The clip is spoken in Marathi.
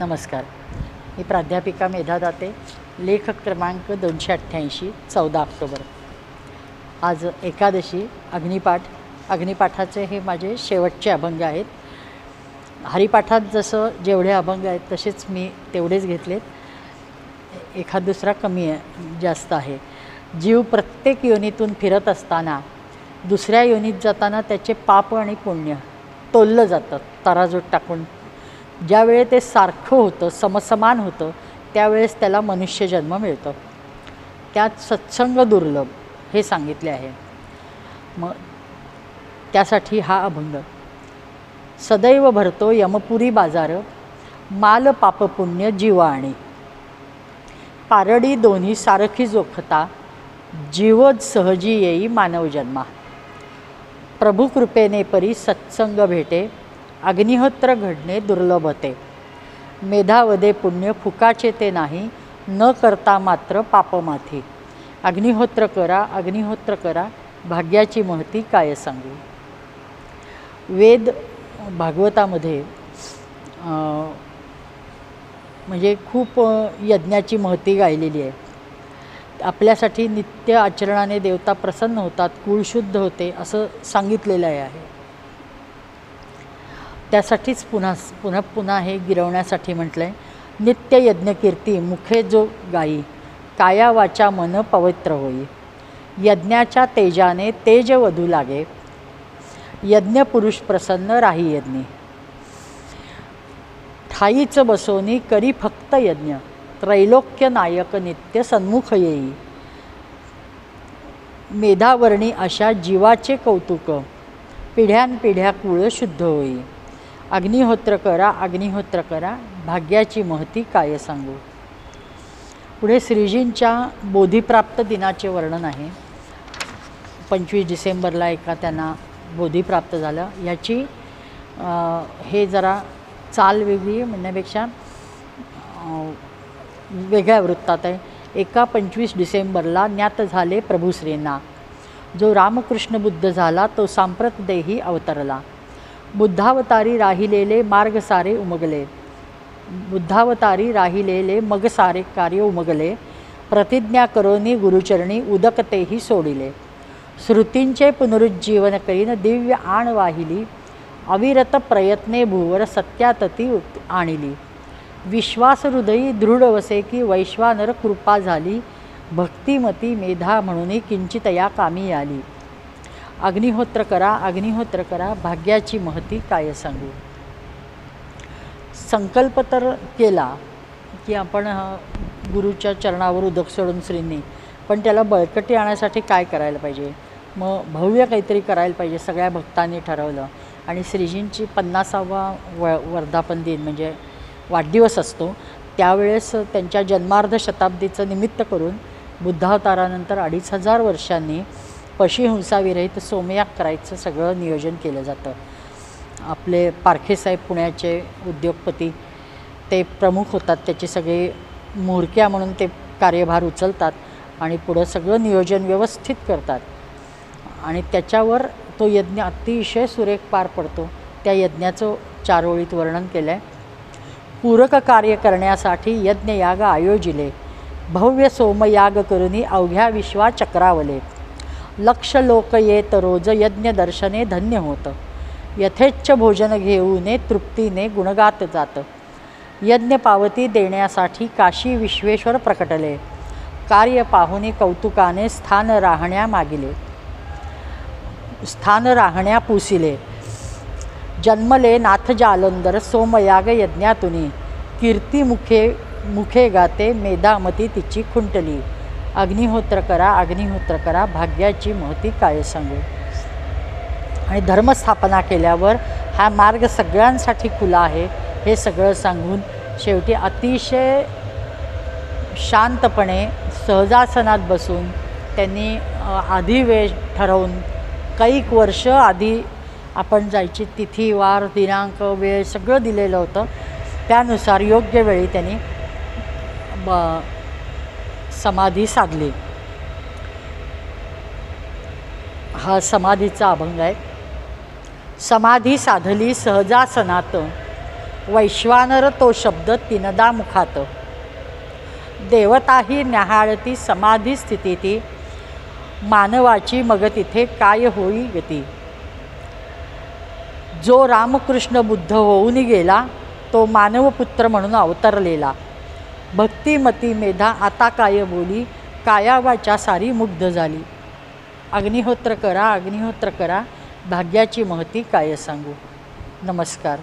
नमस्कार. मी प्राध्यापिका मेधा दाते लेखक क्रमांक दोनशे अठ्ठ्याऐंशी चौदा ऑक्टोबर. आज एकादशी अग्निपाठ अग्निपाठाचे हे माझे शेवटचे अभंग आहेत. हरिपाठात जसं जेवढे अभंग आहेत तसेच मी तेवढेच घेतलेत. एखाद दुसरा कमी आहे जास्त आहे. जीव प्रत्येक योनीतून फिरत असताना दुसऱ्या योनीत जाताना त्याचे पाप आणि पुण्य तोललं जातं. तराजूट टाकून ज्यावेळे ते सारखं होतं समसमान होतं त्यावेळेस त्याला मनुष्यजन्म मिळतो. त्यात सत्संग दुर्लभ हे सांगितले आहे. मग त्यासाठी हा अभंग. सदैव भरतो यमपुरी बाजार माल पापपुण्य जीवाणी. पारडी दोन्ही सारखी जोखता जीवज सहजी येई मानव जन्मा प्रभुकृपेने परी सत्संग भेटे अग्निहोत्र घडणे दुर्लभ होते. मेधावदे पुण्य फुकाचे ते नाही न करता मात्र पापमाथी. अग्निहोत्र करा अग्निहोत्र करा भाग्याची महती काय सांगू? वेद भागवतामध्ये म्हणजे खूप यज्ञाची महती गायलेली आहे. आपल्यासाठी नित्य आचरणाने देवता प्रसन्न होतात कुळशुद्ध होते असं सांगितलेलं आहे. त्यासाठीच पुन्हा पुन्हा पुन्हा हे गिरवण्यासाठी म्हटलं आहे नित्य यज्ञकीर्ती मुखे जो गाई काया वाचा मन पवित्र होई. यज्ञाच्या तेजाने तेज वधू लागे. यज्ञ पुरुष प्रसन्न राही यज्ञी. ठाईच बसोनी करी फक्त यज्ञ. त्रैलोक्य नायक नित्य सन्मुख येई. मेधावर्णी अशा जीवाचे कौतुक. पिढ्यानपिढ्या कुळ शुद्ध होई. अग्निहोत्र करा अग्निहोत्र करा भाग्याची महती काय सांगू? पुढे श्रीजींच्या बोधिप्राप्त दिनाचे वर्णन आहे. पंचवीस डिसेंबरला एका त्यांना बोधिप्राप्त झालं. ह्याची हे जरा चाल वेगळी म्हणण्यापेक्षा वेगळ्या वृत्तात आहे. एका पंचवीस डिसेंबरला ज्ञात झाले प्रभूश्रींना. जो रामकृष्ण बुद्ध झाला तो सांप्रत देही अवतरला. बुद्धावतारी राहिलेले मार्ग सारे उमगले. बुद्धावतारी राहिलेले मग सारे कार्य उमगले. प्रतिज्ञा करोनी गुरुचरणी उदकतेही सोडिले. श्रुतींचे पुनरुज्जीवन करीन दिव्य आण वाहिली. अविरत प्रयत्ने भूवर सत्यातती उत- आणिली. विश्वासहृदयी दृढ वसे की वैश्वानर कृपा झाली. भक्तिमती मेधा म्हणूनही किंचितया कामी आली. अग्निहोत्र करा अग्निहोत्र करा भाग्याची महती काय सांगू? संकल्प तर केला की आपण गुरुच्या चरणावर उदक सोडून श्रींनी पण त्याला बळकटी आणण्यासाठी काय करायला पाहिजे? मग भव्य काहीतरी करायला पाहिजे सगळ्या भक्तांनी ठरवलं. आणि श्रीजींची पन्नासावा व वर्धापन दिन म्हणजे वाढदिवस असतो. त्यावेळेस त्यांच्या जन्मार्ध शताब्दीचं निमित्त करून बुद्धावतारानंतर अडीच हजार वर्षांनी पशुहिंसाविरहित सोमयाग करायचं सगळं नियोजन केलं जातं. आपले पारखेसाहेब पुण्याचे उद्योगपती ते प्रमुख होतात. त्याचे सगळे म्होरक्या म्हणून ते कार्यभार उचलतात आणि पुढं सगळं नियोजन व्यवस्थित करतात. आणि त्याच्यावर तो यज्ञ अतिशय सुरेख पार पडतो. त्या यज्ञाचं चारोळीत वर्णन केलं आहे पूरक कार्य करण्यासाठी यज्ञयाग आयोजिले. भव्य सोमयाग करुनी अवघ्या विश्वा चक्रावले लक्ष लोक येत रोज यज्ञ दर्शने धन्य होतं. यथेच्छ भोजन घेऊने तृप्तीने गुणगात जातं. यज्ञ पावती देण्यासाठी काशी विश्वेश्वर प्रकटले. कार्य पाहुणे कौतुकाने स्थान राहण्या मागिले. स्थान राहण्या पुसिले. जन्मले नाथ जालंदर सोमयाग यज्ञातुनी. कीर्ती मुखे मुखे गाते मेधामती तिची खुंटली. अग्निहोत्र करा अग्निहोत्र करा भाग्याची महती काय सांगू. आणि धर्मस्थापना केल्यावर हा मार्ग सगळ्यांसाठी खुला आहे हे सगळं सांगून शेवटी अतिशय शांतपणे सहजासनात बसून त्यांनी आधी वेळ ठरवून कैक वर्ष आधी आपण जायची तिथी वार दिनांक वेळ सगळं दिलेलं होतं. त्यानुसार योग्य वेळी त्यांनी ब समाधी साधली. हा समाधीचा अभंग आहे. समाधी साधली सहजासनात. वैश्वानर तो शब्द तीनदा मुखात. देवताही न्याहाळती समाधी स्थिती ती मानवाची मग तिथे काय होई गती? जो रामकृष्ण बुद्ध होऊन गेला तो मानवपुत्र म्हणून अवतरलेला. भक्तिमती मेधा आता काय बोली? कायावाच्या सारी मुग्ध झाली. अग्निहोत्र करा अग्निहोत्र करा भाग्याची महती काय सांगू? नमस्कार.